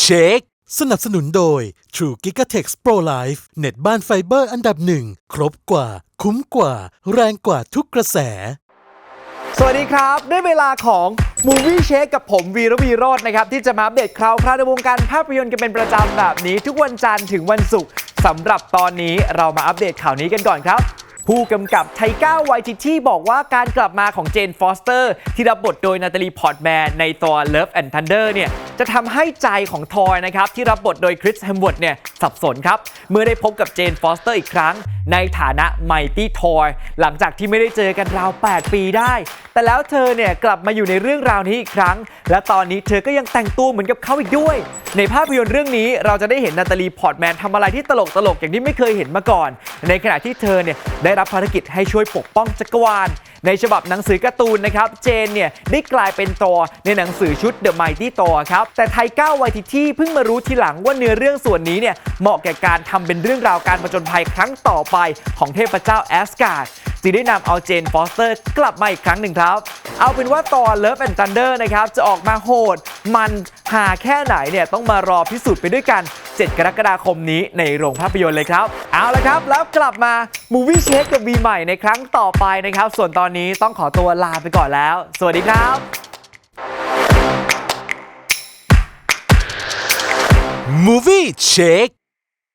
เช็คสนับสนุนโดย True Gigatex Pro Life เน็ตบ้านไฟเบอร์อันดับหนึ่ง ครบกว่า คุ้มกว่า แรงกว่าทุกกระแส สวัสดีครับ ได้เวลาของ Movie Shake กับผมวีรวีโรจน์นะครับ ที่จะมาอัปเดตคราวคราวในวงการภาพยนตร์กันเป็นประจำแบบนี้ ทุกวันจันทร์ถึงวันศุกร์สำหรับตอนนี้เรามาอัปเดตข่าวนี้กันก่อนครับผู้กำกับไทก้าไวทิที่บอกว่าการกลับมาของเจนฟอสเตอร์ ที่รับบทโดยนาตาลีพอร์ตแมนในตัว Love and Thunder เนี่ย จะทำให้ใจของทอยนะครับที่รับบทโดยคริสแฮมเวิร์ดเนี่ยสับสนครับ เมื่อได้พบกับเจนฟอสเตอร์อีกครั้ง ในฐานะไมตี้ทอยหลังจากที่ไม่ได้เจอกันราว 8 ปีได้ แต่แล้วเธอเนี่ยกลับมาอยู่ในเรื่องราวนี้อีกครั้ง และตอนนี้เธอก็ยังแต่งตัวเหมือนกับเขาอีกด้วย ในภาพยนตร์เรื่องนี้เราจะได้เห็นนาตาลีพอร์ตแมนทำอะไรที่ตลกตลกๆอย่างที่ไม่เคยเห็นมาก่อน ในขณะที่เธอเนี่ยได้รับภารกิจให้ช่วยปกป้องจักรวาลในฉบับหนังสือการ์ตูนนะครับ เจนเนี่ยได้กลายเป็นตอในหนังสือชุด The Mighty Thor ครับ แต่ไทก้าวไวทิที่เพิ่งมารู้ทีหลังว่าเนื้อเรื่องส่วนนี้เนี่ยเหมาะแก่การทำเป็นเรื่องราวการผจญภัยครั้งต่อไปของเทพเจ้าแอสการ์ดจึงได้นำเอาเจนฟอสเตอร์กลับมาอีกครั้งหนึ่งครับ เอาเป็นว่าตอน Love and Thunder นะครับ จะออกมาโหด มันหาแค่ไหนเนี่ย ต้องมารอพิสูจน์ไปด้วยกัน 7 กรกฎาคมนี้ในโรงภาพยนตร์เลยครับ เอาละครับ แล้วกลับมา Movie Shake กับวีใหม่ในครั้งต่อไปนะครับ ส่วนตอนนี้ต้องขอตัวลาไปก่อนแล้ว สวัสดีครับ Movie Check